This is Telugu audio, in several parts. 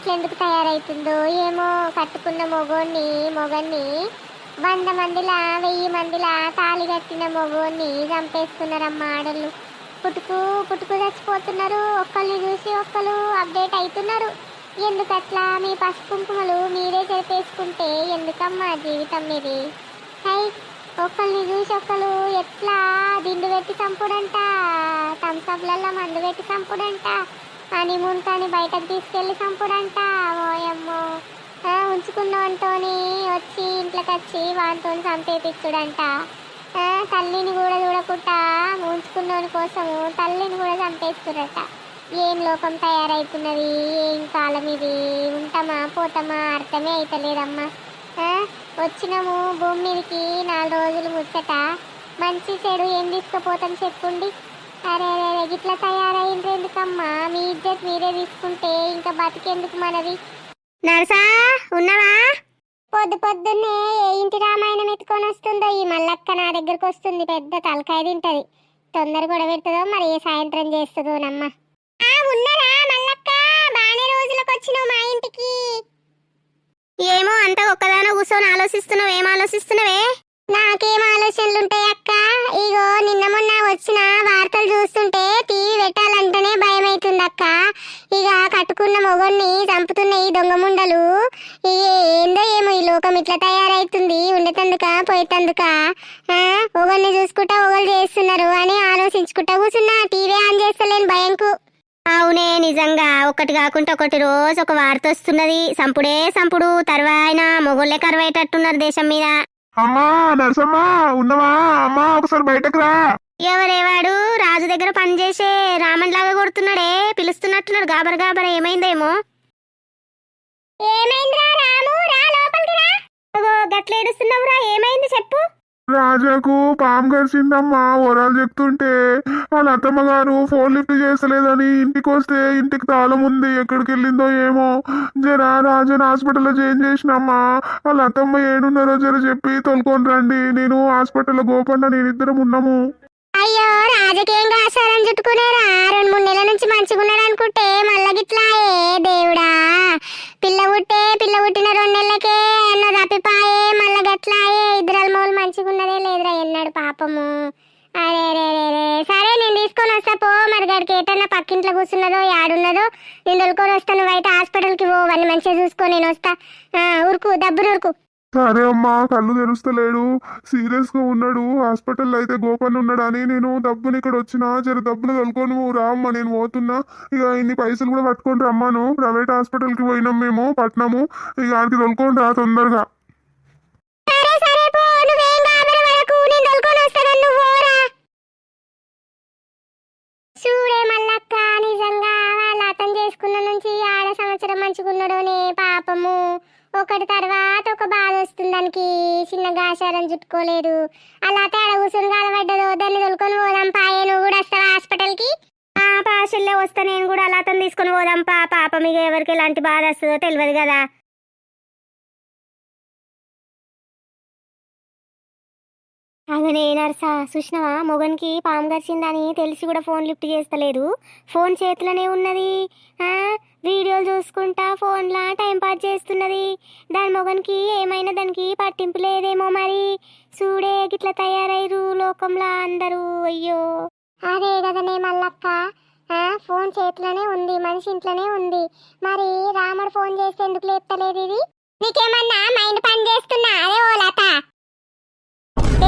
ఇట్లెందుకు తయారవుతుందో ఏమో కట్టుకున్న మొగోన్ని మొగన్ని వంద మందిలా వెయ్యి మందిలా తాళి కట్టిన మొగోన్ని చంపేస్తున్నారమ్మా ఆడళ్ళు. పుట్టుకు పుట్టుకు చచ్చిపోతున్నారు. ఒక్కళ్ళు చూసి ఒక్కళ్ళు అప్డేట్ అవుతున్నారు ఎందుకట్లా మీ పసుపు కుంకుమలు మీరే జరిపేసుకుంటే ఎందుకమ్మా జీవితం మీది హై ఒకళ్ళని చూసి ఒకళ్ళు ఎట్లా దిండు పెట్టి చంపుడంట? థమ్స్అప్లలో మందు పెట్టి చంపుడంట? హనీమూన్ కానీ బయటకు తీసుకెళ్ళి చంపుడంట. ఓయమ్మో. ఆ, వచ్చి ఇంట్లోకి వచ్చి వాటితో చంపేపిచ్చుడంట. తల్లిని కూడా చూడకుండా ఉంచుకున్నోని కోసము తల్లిని కూడా చంపేస్తుడట ఏం లోకం తయారైతున్నది? ఏం కాలం ఇది? ఉంటామా పోతామా? అర్థమే అవుతలేదమ్మా వచ్చినాము భూమి మీదకి నాలుగు రోజులు ముచ్చట. మంచి చెడు ఏం తీసుకుపోతాం చెప్పుండి? అరే అరే గిట్లా తయారైంది ఎందుకమ్మా? మీ ఇజ్జత్ మీరే తీసుకుంటే ఇంకా బతికెందుకు మనది? నరసా ఉన్నావా? పొద్దు పొద్దున్నే ఏ ఇంటి రామాయణం ఎత్తుకొని వస్తుందో ఈ మల్లక్క నా దగ్గరకు వస్తుంది పెద్ద తలకాయ తింటది. తొందర కూడా పెడుతుందో మరి ఏ సాయంత్రం చేస్తుందో నమ్మ. ఉన్నారా మల్లక్క? బానే రోజులకు వచ్చినావు మా ఇంటికి. ఏమో అంత ఒక్కదానో కూర్చొని ఆలోచిస్తున్నావు ఏం ఆలోచిస్తున్నావే? నాకేం ఆలోచనలు ఉంటాయి అక్క ఇగో నిన్న మొన్న వచ్చిన వార్తలు చూస్తుంటే టీవీ పెట్టాలంటేనే భయం అవుతుంది అక్క ఇక కట్టుకున్న మొగోన్ని చంపుతున్న ఈ దొంగ ముండలు? ఏందో ఏమో ఈ లోకం ఇట్లా తయారైతుంది ఉండేతందుక పోయేతందుక? ఒకరిని చూసుకుంటా ఒకరు చేస్తున్నారు అని ఆలోచించుకుంటా కూర్చున్నా టీవీ ఆన్ చేస్తలేను భయంకు. అవునే నిజంగా ఒకటి కాకుండా ఒకటి రోజు ఒక వార్త వస్తున్నది. సంపుడే సంపుడు తర్వాయన మొగోళ్ళే కరువైటట్టున్నారు దేశం మీద. అమ్మా నరసమ్మా ఉన్నవా? అమ్మా ఒకసారి బయటకు రా. ఎవరేవాడు రాజు దగ్గర పనిచేసే రామన్ లాగా కొడుతున్నాడే పిలుస్తున్నట్టున్నాడు గాబర గాబర ఏమైందేమో? ఏమైందిరా రాము? రా లోపలికి రా. గట్ల ఏడుస్తున్నావురా. ఏమైంది చెప్పు. రాజాకు పాము కరిచిందమ్మా ఓరాలు చెప్తుంటే వాళ్ళ అత్తమ్మ గారు ఫోన్ లిఫ్ట్ చేస్తలేదని ఇంటికి వస్తే ఇంటికి తాళం ఉంది. ఎక్కడికి వెళ్ళిందో ఏమో జర రాజన్ హాస్పిటల్లో చేంజ్ చేసినమ్మా. వాళ్ళ అత్తమ్మ ఏడున్నారో జర చెప్పి తొలుకొని రండి. నేను హాస్పిటల్లో గోపన్న నేను ఇద్దరం ఉన్నాము. అయ్యో రాజకీయంగా ఆచారం చుట్టుకునేరా. రెండు మూడు నెలల నుంచి మంచిగున్నాడు అనుకుంటే మళ్ళా గిట్లాయే దేవుడా. పిల్ల పుట్టే పిల్ల పుట్టిన రెండు నెలలకే ఎన్నో తప్పిపాయే మళ్ళా గట్లాయే ఇద్దరాల మూలు మంచిగున్నదే లేదురా ఎన్నాడు పాపము. అరే రే రే రే. సరే నేను తీసుకొని వస్తా పో. మరి గడికి ఏటన్నా పక్కింట్లో కూర్చున్నదో యాడున్నదో నేను దొరుకొని వస్తాను. బయట హాస్పిటల్కి పో. మంచిగా చూసుకొని నేను వస్తా. ఉరుకు దబ్బురు ఉరుకు సరే అమ్మా కళ్ళు తెరుస్తలేడు. సీరియస్గా ఉన్నాడు. హాస్పిటల్ అయితే గోపన్ ఉన్నాడని నేను డబ్బుని ఇక్కడ వచ్చిన జర డబ్బులు తొలుకొని నువ్వు నేను పోతున్నా. ఇక ఇన్ని పైసలు కూడా పట్టుకొని రమ్మాను. ప్రైవేట్ హాస్పిటల్కి పోయినాం మేము పట్నము. ఇక ఆడికి తొలుకొని రా తొందరగా. చూడే మల్లక్క నిజంగా వాళ్ళ అతను చేసుకున్న నుంచి ఆడ సంవత్సరం మంచిగున్నాడోనే పాపము. ఒకటి తర్వాత ఒక బాధ వస్తుంది దానికి. చిన్న ఆచారం చుట్టుకోలేదు. అలా తేడ కూర్చొని కాలబడ్డదో దాన్ని తొలుకొని పోదాం పాయే నువ్వు కూడా వస్తావా హాస్పిటల్కి? ఆ పాషల్లో వస్తా నేను కూడా అలా తీసుకొని పోదాం పా పాప మీకు ఎవరికి ఎలాంటి బాధ వస్తుందో తెలియదు కదా. అగనే నర్సా సుష్ణవా మొగన్కి పాము గరిచిందని తెలిసి కూడా ఫోన్ లిఫ్ట్ చేస్తలేదు. ఫోన్ చేతిలోనే ఉన్నది. వీడియోలు చూసుకుంటా ఫోన్లా టైం పాస్ చేస్తున్నది. దాని మొగన్కి ఏమైనా దానికి పట్టింపు లేదేమో మరి. చూడే గిట్ల తయారయ్యారు లోకంలో అందరూ. అయ్యో. అదే కదనే మల్లక్క. ఫోన్ చేతిలోనే ఉంది మనిషి ఇంట్లోనే ఉంది. మరి రాముడు ఫోన్ చేస్తే ఎందుకు లేపుతలేదు ఇది? నీకేమన్నా మైండ్ పని చేస్తున్నా? అదే ఓ లత.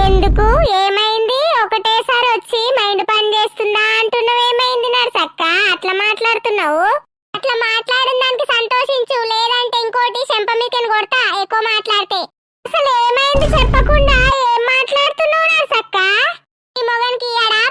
ఎందుకు? ఏమైంది? ఒకటేసారి వచ్చి మైండ్ పని చేస్తుందా అంటున్నావు. ఏమైంది నర్సక్క? అట్లా మాట్లాడుతున్నావు? అట్లా మాట్లాడిన దానికి సంతోషించు. లేదంటే ఇంకోటి చెంప మీకని కొడతా. ఎక్కువ మాట్లాడితే. అసలు ఏమైంది చెప్పకుండా? ఏం మాట్లాడుతున్నావు నర్సక్క? ఈ మొగనికి ఇయ్యాడా?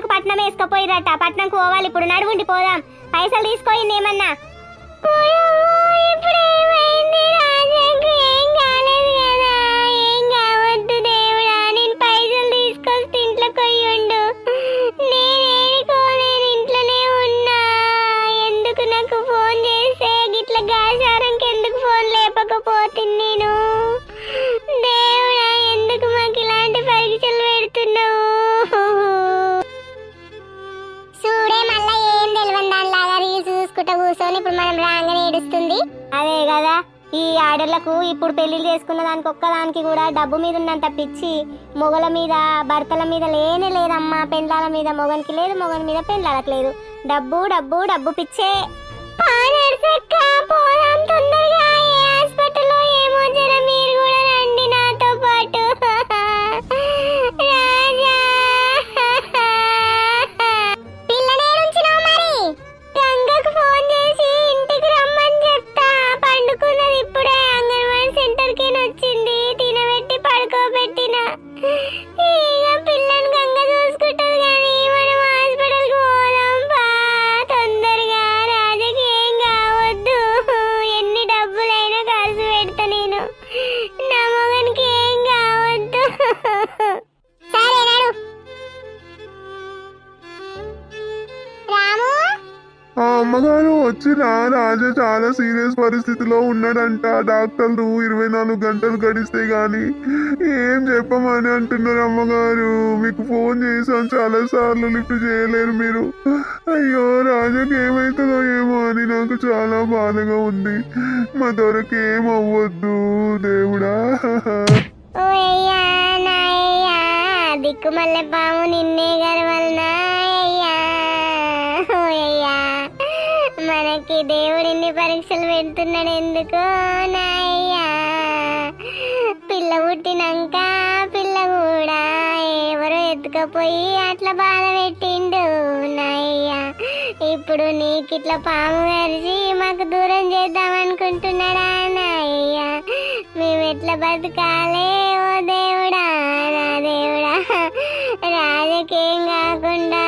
స్కూల్ పట్నం వేసుకపోయిరట. పట్నంకు పోవాలి ఇప్పుడు నడువుండి పోదాం. పైసలు తీసుకోయింది ఏమన్నా రాగానే అదే కదా ఈ ఆడలకు ఇప్పుడు పెళ్ళి చేసుకున్న దానికి ఒక్కదానికి కూడా డబ్బు మీద ఉన్నంత పిచ్చి మొగల మీద భర్తల మీద లేనే లేదమ్మా. పెండ్లాల మీద మొగనికి లేదు మొగని మీద పెండ్లాలకు లేదు. డబ్బు డబ్బు డబ్బు పిచ్చే. అమ్మగారు వచ్చిన రాజా చాలా సీరియస్ పరిస్థితిలో ఉన్నాడంట. డాక్టర్లు ఇరవై నాలుగు గంటలు గడిస్తే గాని ఏం చెప్పమని అంటున్నారు అమ్మగారు. మీకు ఫోన్ చేశాను చాలా సార్లు లిఫ్ట్ చేయలేరు మీరు. అయ్యో రాజాకి ఏమవుతుందో ఏమో అని నాకు చాలా బాధగా ఉంది. మా దొరకి ఏం అవ్వద్దు దేవుడా. దిక్కుమల్లె పాము నిన్నే గర్వల్నా అయ్యా ఓయ్యా దేవుడు ఇన్ని పరీక్షలు పెడుతున్నాడు ఎందుకు నాయ్యా? పిల్ల పుట్టినాక పిల్ల కూడా ఎవరో ఎత్తుకపోయి అట్లా బాధ పెట్టిండు నాయ్యా. ఇప్పుడు నీకిట్లా పాము కరిచి మాకు దూరం చేద్దాం అనుకుంటున్నాడా నాయ్యా? మేము ఎట్లా బతకాలే ఓ దేవుడా? నా దేవుడా రాజకేం కాకుండా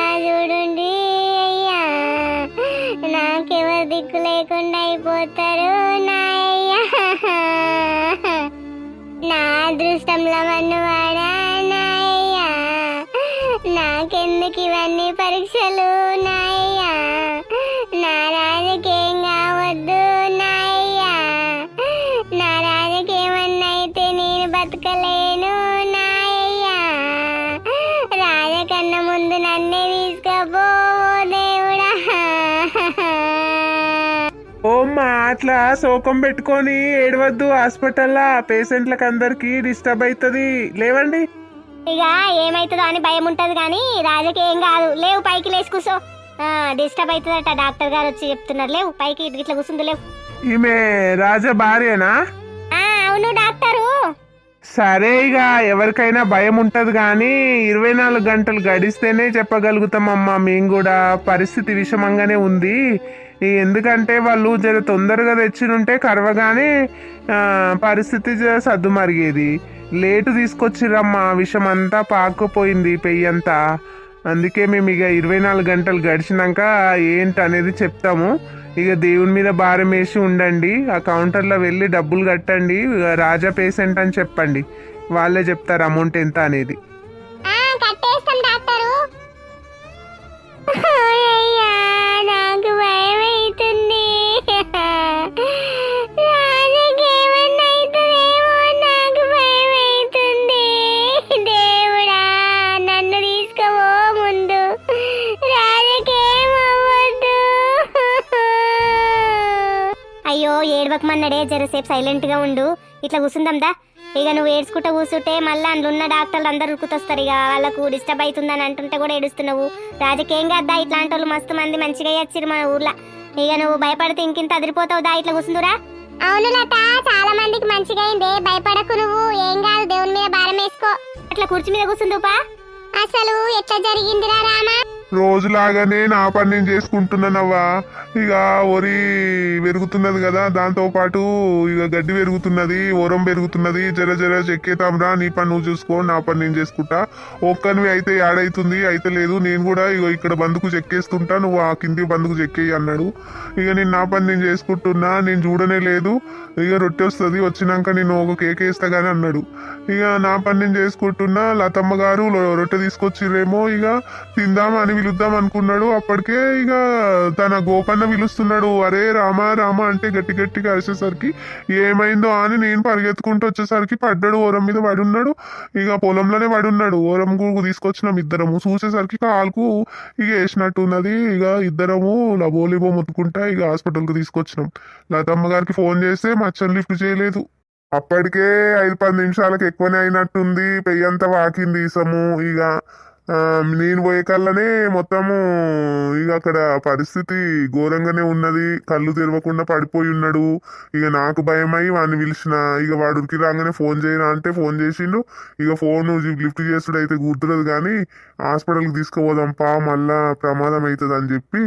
పోతారు నా అదృష్టంలో మన్నువాడా నాయ్యా నాకెందుకు ఇవన్నీ పరీక్షలు నాయ్యా నా రాజకేం కావద్దు నాయ్యా నా రాజకేమన్నైతే నేను బతకలేను ఓమ్మా అట్లా శోకం పెట్టుకొని ఏడవద్దు హాస్పిటల్లా. పేషెంట్లకు అందరికి డిస్టర్బ్ అవుతుంది లేవండి? ఇక ఏమైతుందో అని భయం ఉంటది కానీ రాజకి ఏం కాదు. లేవు పైకి లేచి కూర్చో డిస్టర్బ్ అవుతుందట డాక్టర్ గారు వచ్చి చెప్తున్నారు. లేవు పైకి ఇట్లా కూర్చుంది లేవు. ఈమె రాజా భార్యనా? అవును డాక్టరు. సరే ఇక ఎవరికైనా భయం ఉంటది కానీ ఇరవై నాలుగు గంటలు గడిస్తేనే చెప్పగలుగుతామమ్మా. మేము కూడా పరిస్థితి విషమంగానే ఉంది. ఎందుకంటే వాళ్ళు జర తొందరగా తెచ్చినుంటే కరవగానే పరిస్థితి జర సద్దు మరిగేది లేటు తీసుకొచ్చిరమ్మా విషం అంతా పాకుపోయింది పెయ్యంతా అందుకే మేము ఇక ఇరవై నాలుగు గంటలు గడిచినాక ఏంటి అనేది చెప్తాము. ఇక దేవుని మీద భారం వేసి ఉండండి ఆ కౌంటర్లో వెళ్ళి డబ్బులు కట్టండి ఇక రాజా పేషెంట్ అని చెప్పండి. వాళ్ళే చెప్తారు అమౌంట్ ఎంత అనేది. నాకు భయమే అవుతుంది దేవుడా నన్ను ముందు. అయ్యో ఏడవకమన్నాడే జరసేపు సైలెంట్గా ఉండు. ఇట్లా కూర్చుందాందా ఇక నువ్వు ఏడ్చుకుంటా కూర్చుంటే మళ్ళీ అందులో ఉన్న డాక్టర్లు అందరు ఉరుకుతొస్తారు ఇక వాళ్ళకు డిస్టర్బ్ అవుతుందని అంటుంటే కూడా ఏడుస్తున్నావు. రాజకేం కాదా ఇట్లాంటి వాళ్ళు మస్తు మంది మంచిగా వచ్చిరు మన ఊర్లో. ఇక నువ్వు భయపడితే ఇంకింత అదిరిపోతావు దా ఇట్లా కూర్చుందురా అవును లత చాలా మందికి మంచిగా అయింది భయపడకు నువ్వు. ఏం కాదు దేవుని మీద భారం వేసుకో. అట్లా కుర్చీ మీద కూర్చుందుపా అసలు ఎట్లా జరిగిందిరా రామా? రోజులాగానే నా పని నేను చేసుకుంటున్నానవ్వా. ఇక వరి పెరుగుతున్నది కదా దాంతో పాటు ఇక గడ్డి పెరుగుతున్నది ఓరం పెరుగుతున్నది జర జర చెక్కేతాంరా నీ పని నువ్వు చూసుకో నా పని నేను చేసుకుంటా. ఒక్కనివి అయితే యాడైతుంది అయితే లేదు నేను కూడా ఇక ఇక్కడ బందుకు చెక్కేస్తుంటా నువ్వు ఆ కింది బందుకు చెక్కేయి అన్నాడు. ఇక నేను నా పని నేను చేసుకుంటున్నా నేను చూడనే లేదు ఇక రొట్టె వస్తుంది వచ్చినాక నేను ఒక కేక్ వేస్తా కానీ అన్నాడు. ఇక నా పని నేను చేసుకుంటున్నా లతమ్మ గారు రొట్టె తీసుకొచ్చిరేమో ఇక తిందామని పిలుద్దాం అనుకున్నాడు. అప్పటికే ఇక తన గోపన్న పిలుస్తున్నాడు. అరే రామా రామా అంటే గట్టి గట్టిగా అరిసేసరికి ఏమైందో అని నేను పరిగెత్తుకుంటూ వచ్చేసరికి పడ్డాడు. ఓరం మీద పడి ఉన్నాడు. ఇక పొలంలోనే పడి ఉన్నాడు. ఓరం గు- తీసుకొచ్చినాం ఇద్దరము. చూసేసరికి కాలుకు ఇక వేసినట్టు ఉన్నది. ఇక ఇద్దరము లబోలిబో ముట్టుకుంటా ఇక హాస్పిటల్కి తీసుకొచ్చినాం. లతమ్మ గారికి ఫోన్ చేస్తే మచ్చని లిఫ్ట్ చేయలేదు. అప్పటికే ఐదు పది నిమిషాలకు ఎక్కువనే అయినట్టుంది. పెయ్యంతా వాకింది ఇసము ఇక నేను పోయే కల్లనే మొత్తము ఇక అక్కడ పరిస్థితి ఘోరంగానే ఉన్నది. కళ్ళు తెరవకుండా పడిపోయి ఉన్నాడు. ఇక నాకు భయమై వాడిని పిలిచిన ఇక వాడు ఉరికి రాగానే ఫోన్ చేయరా అంటే ఫోన్ చేసిండు. ఇక ఫోన్ లిఫ్ట్ చేసుడు అయితే గుర్తులేదు కానీ హాస్పిటల్కి తీసుకుపోదాం పా మళ్ళా ప్రమాదం అవుతుంది అని చెప్పి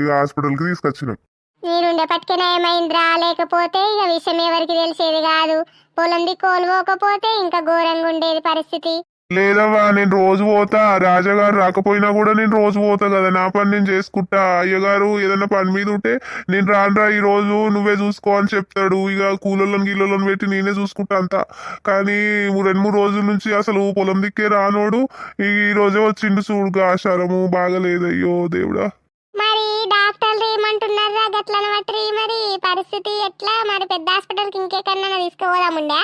ఇక హాస్పిటల్కి తీసుకొచ్చినాం. నేనుండే పట్టుకుని ఏమైందిరా లేకపోతే ఇక విషయం ఎవరికి తెలిసేది కాదు. పొలం కోల్పోకపోతే ఇంకా ఘోరంగా ఉండేది పరిస్థితి. లేదవ్వా నేను రోజు పోతా. రాజాగారు రాకపోయినా కూడా నేను రోజు పోతా కదా. నా పని నేను చేసుకుంటా. అయ్యగారు ఏదైనా పని మీద ఉంటే నేను రానురా ఈ రోజు నువ్వే చూసుకో అని చెప్తాడు. ఇక కూలోళ్ళని గిల్లోళ్ళని పెట్టి నేనే చూసుకుంటా అంతా. కానీ రెండు మూడు రోజుల నుంచి అసలు పొలం దిక్కే రానోడు. ఈ రోజే వచ్చిండు చూడు ఆశారము బాగలేదు. అయ్యో దేవుడా. మరి డాక్టర్లు ఏమంటున్నారా గట్ల బట్టి మరి. పరిస్థితి ఎట్లా? మరి పెద్ద హాస్పిటల్కి ఇంకెక్కడన్నా తీసుకుపోదాముండే?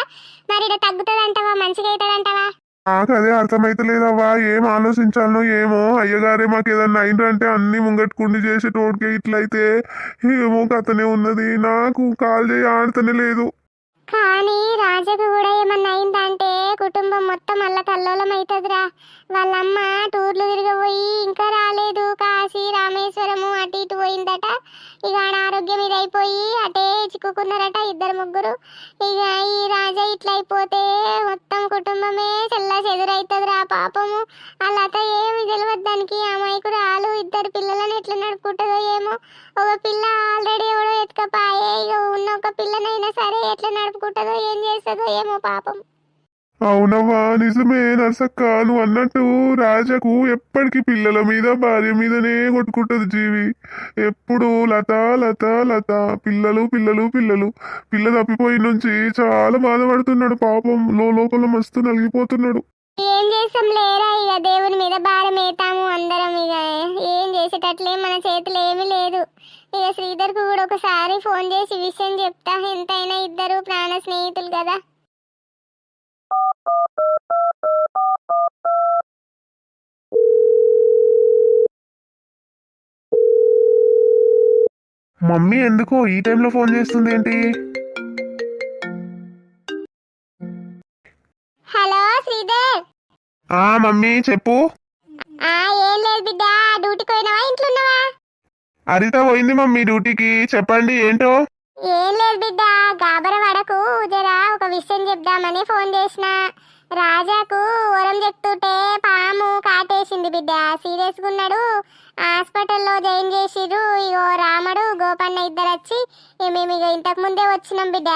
మరి ఇక్కడ తగ్గుతుందంటావా? మంచిగా అవుతుందంటావా నాకు అదే అర్థమైతలేదవ్వా. ఏం ఆలోచించాలనో ఏమో. అయ్యగారే మాకు ఏదన్నా అయిందంటే అన్ని ముంగట్టుకుండి చేసేటోడికే ఇట్లయితే ఏమో కథనే ఉన్నది. నాకు కాల్ చేయి ఆడతనే లేదు. కానీ రాజకు కూడా ఏమన్నా అయిందంటే కుటుంబం మొత్తం మళ్ళా కల్లోలం అవుతుందిరా వాళ్ళమ్మ టూర్లు తిరగబోయి ఇంకా రాలేదు. కాశీ రామేశ్వరము అటు ఇటు పోయిందట. ఇక ఆడ ఆరోగ్యం ఇది అయిపోయి అటే చిక్కుకున్నారట ఇద్దరు ముగ్గురు. ఇక ఈ రాజా ఇట్లా అయిపోతే మొత్తం కుటుంబమే చెల్లా చెదురైతుందిరా పాపము. అలాత ఏమి తెలియదు దానికి అమాయకుడు ఆలు ఇద్దరు పిల్లలను ఎట్లా నడుపుకుంటుందో ఏమో. ఒక పిల్ల ఆల్రెడీ ఎవడో ఎత్తుకపోయే ఇక ఉన్న ఒక పిల్లనైనా సరే ఎట్లా నడుపుకుంటుందో ఏం చేస్తుందో ఏమో పాపం. అవునవ్వా నిజమే నర్సక్క నువ్వు అన్నట్టు రాజకు ఎప్పటికీ పిల్లల మీద భార్య మీదనే కొట్టుకుంటది జీవి. ఎప్పుడు లత లత లత. పిల్లలు పిల్లలు పిల్లలు. పిల్ల తప్పిపోయి నుంచి చాలా బాధపడుతున్నాడు పాపం. లో లోపల మస్తు నలిగిపోతున్నాడు. ఏం చేస్తాం? లేరా ఇక దేవుని మీద భారం వేతాము అందరం ఇక. ఏం చేసేటట్లే మన చేతిలో ఏమీ లేదు. ఇక శ్రీధర్కు కూడా ఒకసారి ఫోన్ చేసి విషయం చెప్తా. ఎంతైనా ఇద్దరు ప్రాణ స్నేహితులు కదా. మమ్మీ ఎందుకో ఈ టైంలో ఫోన్ చేస్తుంది ఏంటి? హలో శ్రీధర్ ఆ మమ్మీ చెప్పు. ఆ ఏం లేదు బిడ్డ డ్యూటీకి పోయినావా ఇంట్లో ఉన్నావా? అరిత పోయింది మమ్మీ డ్యూటీకి. చెప్పండి ఏంటో? ఏం లేదు బిడ్డ గాబర వడకు జరా ఒక విషయం చెప్దామని ఫోన్ చేసిన. రాజాకు వరం చెప్తుంటే పాము కాటేసింది బిడ్డ. సీరియస్గా ఉన్నాడు. హాస్పిటల్లో జాయిన్ చేసిర్రు. ఇగో రాముడు గోపన్న ఇద్దరు వచ్చి మేము ఇక ఇంతకు ముందే వచ్చినాం బిడ్డ.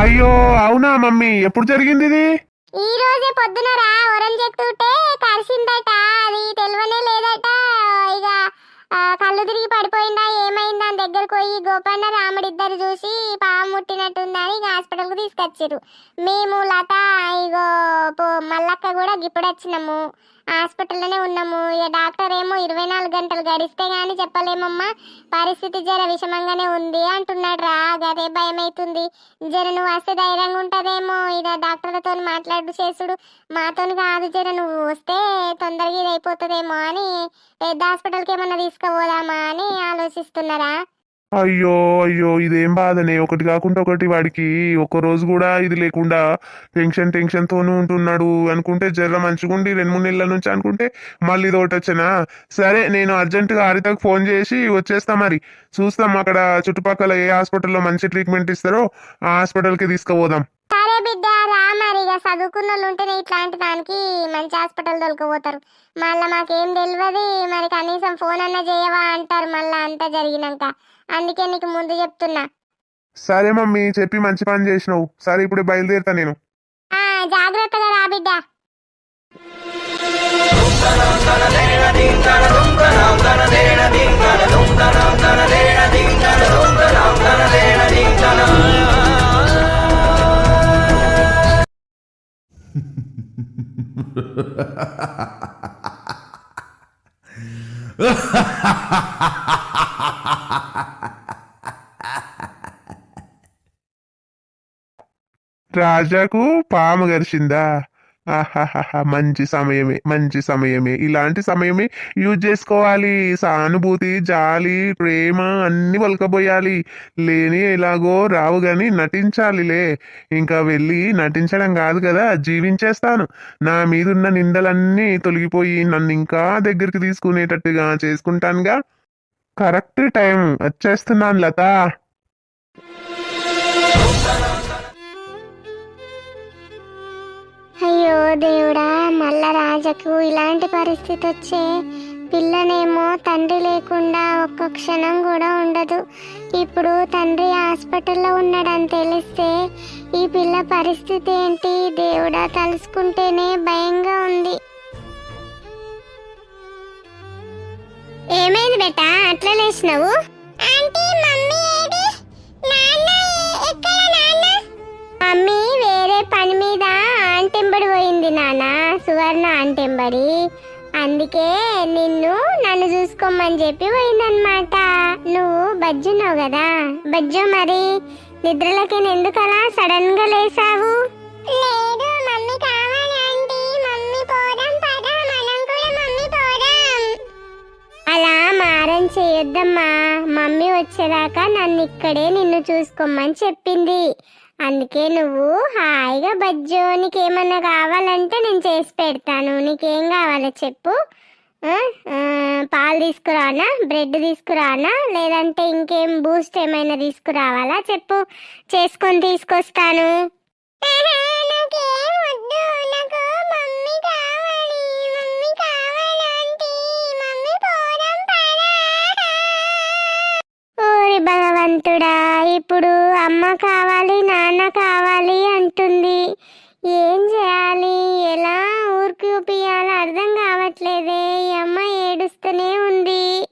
అయ్యో అవునా మమ్మీ? ఎప్పుడు జరిగింది ఇది? ఈ రోజే పొద్దునరా వరం చెప్తుంటే కరిసిందట అది తెలివనే లేదట ఇక ఆ, కళ్ళు తిరిగి పడిపోయిందా? ఏమైందా? అని దగ్గరకు పోయి గోపన్న రాముడిద్దరు చూసి పాము ముట్టినట్టుందని హాస్పిటల్కు హాస్పిటల్కి తీసుకొచ్చారు మేము లత ఇగో పో- మల్లక్క కూడా గిప్పుడు వచ్చినాము హాస్పిటల్లోనే ఉన్నాము. ఇక డాక్టర్ ఏమో ఇరవై నాలుగు గంటలు గడిస్తే కానీ చెప్పలేమమ్మా. పరిస్థితి జర విషమంగానే ఉంది అంటున్నాడు రా. గదే భయం అవుతుంది జర నువ్వు వస్తే ధైర్యంగా ఉంటుందేమో. ఇక డాక్టర్లతో మాట్లాడు చేసుడు. మాతో కాదు జర నువ్వు వస్తే తొందరగా ఇది అయిపోతుందేమో అని పెద్ద హాస్పిటల్కి ఏమన్నా తీసుకుపోదామా అని ఆలోచిస్తున్నారా? అయ్యో అయ్యో ఇదేం బాధనే. ఒకటి కాకుండా ఒకటి వాడికి. ఒక్క రోజు కూడా ఇది లేకుండా టెన్షన్ టెన్షన్ తోనూ ఉంటున్నాడు అనుకుంటే జర మంచిగుండి రెండు మూడు నెలల నుంచి అనుకుంటే మళ్ళీ ఇది ఒకటి వచ్చానా? సరే నేను అర్జెంటుగా హరితకు ఫోన్ చేసి వచ్చేస్తా మరి. చూస్తాం అక్కడ చుట్టుపక్కల ఏ హాస్పిటల్లో మంచి ట్రీట్మెంట్ ఇస్తారో ఆ హాస్పిటల్కి తీసుకుపోదాం. సరే బిడ్డ రా మరి ఇక ఇక చదువుకున్న వాళ్ళు ఉంటేనే ఇట్లాంటి దానికి మంచి హాస్పిటల్ దొరకపోతారు మళ్ళీ మాకేం తెలియదు మరి కనీసం ఫోన్ అన్నా చేయవా అంటారు మళ్ళీ అంతా జరిగినాక అందుకే నీకు ముందు చెప్తున్నా సరే మమ్మీ చెప్పి మంచి పని చేసినావు సరే ఇప్పుడు బయలుదేరుతా నేను ఆ జాగ్రత్తగా రా బిడ్డ రాజాకు పాము గరిచిందా? ఆహాహాహా మంచి సమయమే మంచి సమయమే. ఇలాంటి సమయమే యూజ్ చేసుకోవాలి. సానుభూతి జాలి ప్రేమ అన్ని పలకబోయాలి లేని ఎలాగో రావు గాని నటించాలిలే. ఇంకా వెళ్ళి నటించడం కాదు కదా జీవించేస్తాను. నా మీదున్న నిందలన్నీ తొలగిపోయి నన్ను ఇంకా దగ్గరికి తీసుకునేటట్టుగా చేసుకుంటానుగా. Correct time. వచ్చేస్తున్నాను లత. దేవుడా మళ్ళా రాజకు ఇలాంటి పరిస్థితి వచ్చే పిల్లనేమో తండ్రి లేకుండా ఒక్క క్షణం కూడా ఉండదు. ఇప్పుడు తండ్రి హాస్పిటల్లో ఉన్నాడని తెలిస్తే ఈ పిల్ల పరిస్థితి ఏంటి? దేవుడా తలుసుకుంటేనే భయంగా ఉంది. ఏమైంది బేటా? అట్లా లేచినావు? మమ్మీ వేరే పని మీద పోయింది నాన్న సువర్ణ ఆంటెంబడి అందుకే నిన్ను నన్ను చూసుకోమని చెప్పి పోయిందనమాట నువ్వు బజ్జున్నావు కదా. బజ్జు మరి నిద్రలకి ఎందుకు అలా సడన్గా లేసావు? లేదు మమ్మీ కావాలి ఆంటీ. మమ్మీ పోదాం పదా. మనం కూడా మమ్మీ పోదాం. అలా మారం చేయొద్దమ్మా. మమ్మీ వచ్చేదాకా నన్ను ఇక్కడే నిన్ను చూసుకోమని చెప్పింది. అందుకే నువ్వు హాయిగా బజ్జో నీకేమన్నా కావాలంటే నేను చేసి పెడతాను. నీకేం కావాలో చెప్పు. పాలు తీసుకురానా? బ్రెడ్ తీసుకురానా? లేదంటే ఇంకేం బూస్ట్ ఏమైనా తీసుకురావాలా? చెప్పు. చేసుకొని తీసుకొస్తాను. ఓరి భగవంతుడా ఇప్పుడు అమ్మ కావాలి నాన్న కావాలి అంటుంది. ఏం చేయాలి? ఎలా ఊరికి చూపియాలో అర్థం కావట్లేదే. ఈ అమ్మ ఏడుస్తూనే ఉంది.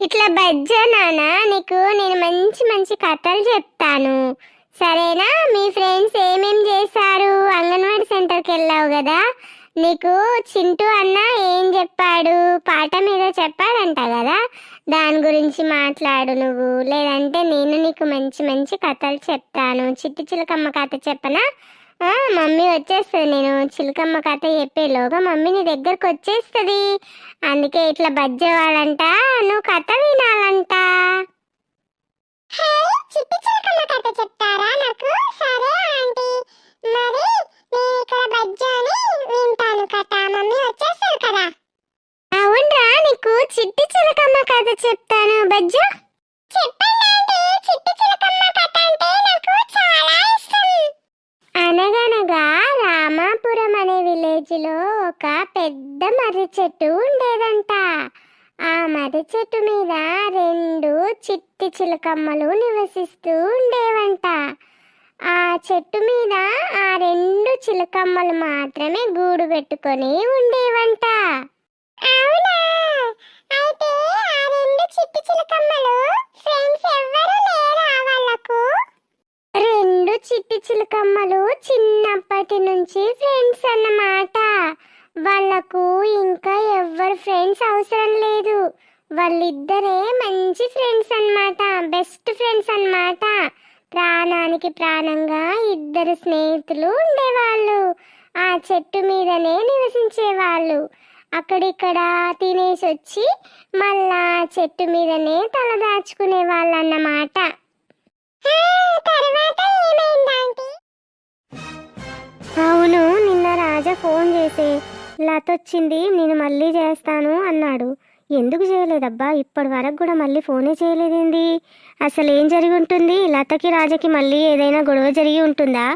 ఇట్లా బజ్జా నాన్న నీకు నేను మంచి మంచి కథలు చెప్తాను. సరేనా? మీ ఫ్రెండ్స్ ఏమేం చేశారు? అంగన్వాడీ సెంటర్కి వెళ్ళావు కదా? నీకు చింటూ అన్న ఏం చెప్పాడు? పాట మీద చెప్పాడంట కదా? దాని గురించి మాట్లాడు నువ్వు. లేదంటే నేను నీకు మంచి మంచి కథలు చెప్తాను. చిట్టి చిలకమ్మ కథ చెప్పనా? మమ్మీ వచ్చేస్తుంది. నేను చిలకమ్మ కథ చెప్పేలోగా మమ్మీ నీ దగ్గరకు వచ్చేస్తుంది. అందుకే ఇట్లా బజ్జేవాడంట నువ్వు కథ వినాలంట. చిట్టి చిలకమ్మ కథ చెప్తారా నాకు సరే ఆంటీ మరి నేను ఇక్కడ బజ్జాని వింటాను కథ మమ్మీ వచ్చేస్తారు కదా అవునరా నీకు చిట్టి చిలకమ్మ కథ చెప్తాను బజ్జా చెప్పండి ఆంటీ చిట్టి చిలకమ్మ కథ అంటే నాకు చాలా ఇష్టం అనగనగా రామాపురం అనే విలేజ్లో ఒక పెద్ద మర్రి చెట్టు ఉండేదంట ఆ మర్రి చెట్టు మీద రెండు చిట్టి చిలకమ్మలు నివసిస్తూ ఉండేవంట. ఆ చెట్టు మీద ఆ రెండు చిలకమ్మలు మాత్రమే గూడు పెట్టుకొని ఉండేవంట. అవునా? అయితే ఆ రెండు చిట్టి చిలకమ్మలు ఫ్రెండ్స్ ఎవ్వరూ లేరా వాళ్ళకు? రెండు చిట్టి చిలకమ్మలు చిన్నప్పటి నుంచి ఫ్రెండ్స్ అన్నమాట. వాళ్ళకు ఇంకా ఎవ్వరు ఫ్రెండ్స్ అవసరం లేదు. వాళ్ళిద్దరే మంచి ఫ్రెండ్స్ అన్నమాట బెస్ట్ ఫ్రెండ్స్ అన్నమాట. ప్రాణానికి ప్రాణంగా ఇద్దరు స్నేహితులు ఉండేవాళ్ళు. ఆ చెట్టు మీదనే నివసించేవాళ్ళు. అక్కడిక్కడ తినేసి వచ్చి మళ్ళా చెట్టు మీదనే తలదాచుకునే వాళ్ళు అన్నమాట అవును నిన్న రాజా ఫోన్ చేసి. లతొచ్చింది నేను మళ్ళీ చేస్తాను అన్నాడు. ఎందుకు చేయలేదబ్బా? ఇప్పటి వరకు కూడా మళ్ళీ ఫోనే చేయలేదేంది? అసలు ఏం జరిగి ఉంటుంది? లతకి రాజాకి మళ్ళీ ఏదైనా గొడవ జరిగి ఉంటుందా?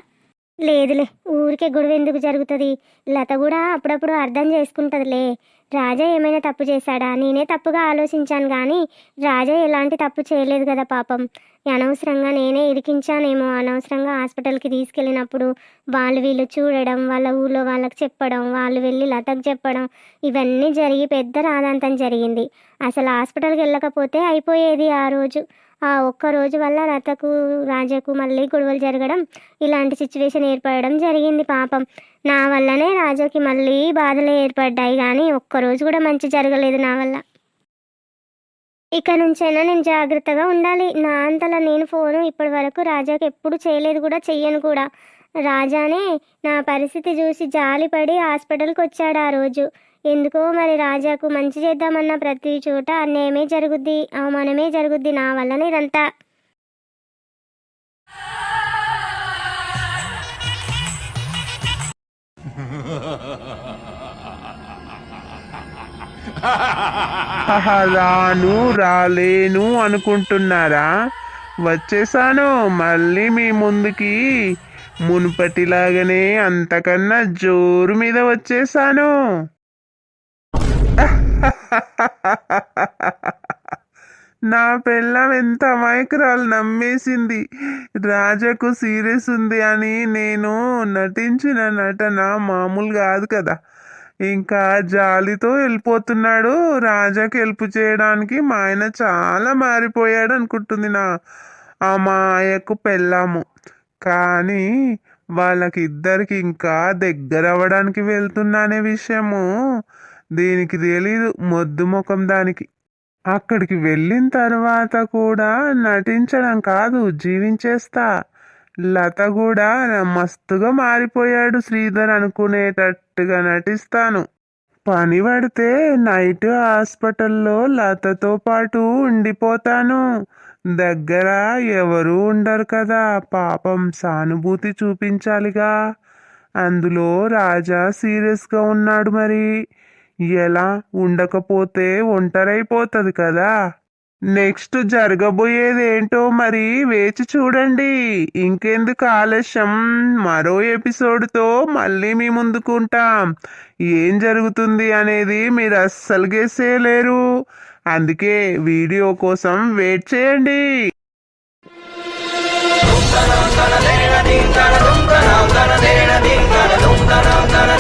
లేదులే ఊరికే గొడవ ఎందుకు జరుగుతుంది? లత కూడా అప్పుడప్పుడు అర్థం చేసుకుంటుందిలే. రాజా ఏమైనా తప్పు చేశాడా? నేనే తప్పుగా ఆలోచించాను కానీ రాజా ఎలాంటి తప్పు చేయలేదు కదా పాపం. అనవసరంగా నేనే ఇరికించానేమో. అనవసరంగా హాస్పిటల్కి తీసుకెళ్ళినప్పుడు వాళ్ళు వీళ్ళు చూడడం వాళ్ళ ఊళ్ళో వాళ్ళకి చెప్పడం వాళ్ళు వెళ్ళి లతకు చెప్పడం ఇవన్నీ జరిగి పెద్ద రాదాంతం జరిగింది. అసలు హాస్పిటల్కి వెళ్ళకపోతే అయిపోయేది ఆ రోజు. ఆ ఒక్క రోజు వల్ల లతకు రాజాకు మళ్ళీ గొడవలు జరగడం ఇలాంటి సిచ్యువేషన్ ఏర్పడడం జరిగింది పాపం. నా వల్లనే రాజాకి మళ్ళీ బాధలు ఏర్పడ్డాయి కానీ ఒక్కరోజు కూడా మంచి జరగలేదు నా వల్ల. ఇక నుంచైనా నేను జాగ్రత్తగా ఉండాలి. నా అంతలా నేను ఫోను ఇప్పటి వరకు రాజాకి ఎప్పుడు చేయలేదు కూడా చెయ్యను కూడా. రాజానే నా పరిస్థితి చూసి జాలిపడి హాస్పిటల్కి వచ్చాడు ఆ రోజు. ఎందుకో మరి రాజాకు మంచి చేద్దామన్న ప్రతి చోట అన్యాయమే జరుగుద్ది అవమానమే జరుగుద్ది నా వల్లనే ఇదంతా రాను రాలేను అనుకుంటున్నారా? వచ్చేసాను మళ్ళీ మీ ముందుకి. మునుపటిలాగనే అంతకన్నా జోరు మీద వచ్చేసాను. నా పిల్లం ఎంత మైక్రాలు నమ్మేసింది. రాజాకు సీరియస్ ఉంది అని నేను నటించిన నటన మామూలు కాదు కదా. ఇంకా జాలితో వెళ్ళిపోతున్నాడు. రాజాకి హెల్ప్ చేయడానికి మా ఆయన చాలా మారిపోయాడు అనుకుంటుంది నా ఆ మాయకు పెళ్ళాము. కానీ వాళ్ళకి ఇద్దరికి ఇంకా దగ్గర అవ్వడానికి వెళ్తున్నానే విషయము దీనికి తెలీదు. మొద్దు ముఖం దానికి. అక్కడికి వెళ్ళిన తర్వాత కూడా నటించడం కాదు జీవించేస్తా. లత కూడా మస్తుగా మారిపోయాడు శ్రీధర్ అనుకునేటట్టుగా నటిస్తాను. పని పడితే నైట్ హాస్పిటల్లో లతతో పాటు ఉండిపోతాను. దగ్గర ఎవరు ఉండరు కదా పాపం సానుభూతి చూపించాలిగా. అందులో రాజా సీరియస్గా ఉన్నాడు మరి. ఎలా ఉండకపోతే ఒంటరైపోతుంది కదా. నెక్స్ట్ జరగబోయేది ఏంటో మరి వేచి చూడండి ఇంకెందుకు ఆలస్యం మరో ఎపిసోడ్తో మళ్ళీ మీ ముందుకుంటాం ఏం జరుగుతుంది అనేది మీరు అస్సలు గేసేయలేరు అందుకే వీడియో కోసం వెయిట్ చేయండి తన